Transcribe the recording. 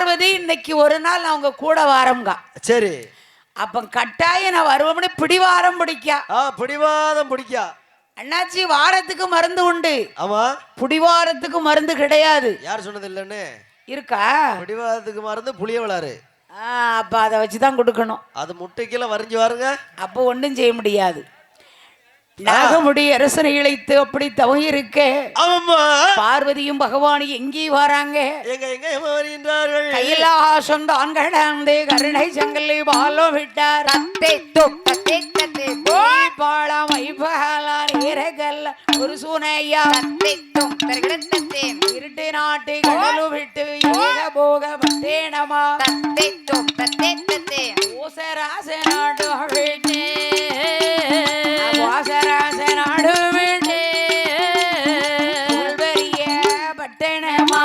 பார்வதி இன்னைக்கு ஒரு நாள் நான் உங்க கூட வாரம்கா. சரி. அப்ப கட்டாயம் நான் வருவோம்னு பிடிவாரம் பிடிக்கா. ஆ பிடிவாதம் பிடிக்கா. அண்ணாச்சி வாரத்துக்கு மருந்து உண்டு. ஆமா. புடிவாரத்துக்கு மருந்து கிடையாது. யார் சொன்னது இல்லைன்னு? இருக்கா? பிடிவாதத்துக்கு மருந்து புளிய விளாறு. அப்ப அதை வச்சு தான் கொடுக்கணும். அது முட்டைக்கெல்லாம் வரைஞ்சி வாருங்க. அப்போ ஒன்றும் செய்ய முடியாது. நாகமுடி அரசனை இழைத்து அப்படி தவம் இருக்க. பார்வதியும் பகவானும் எங்கே வராங்க? எங்க எங்க வருகின்றார்கள்? கைலாசுந்தான் கடந்து கருணை செங்கலி பாலோ விட்டார் தத்தை தொக்கத்தை தத்தை பாலம் வைபகலார் இறகல்ல ஒரு சூனையா தத்தை தொக்கத்தை இருட்டு நாட்டு கடலு விட்டு ஏக போக பத்தேனமா தத்தை பட்டேனமா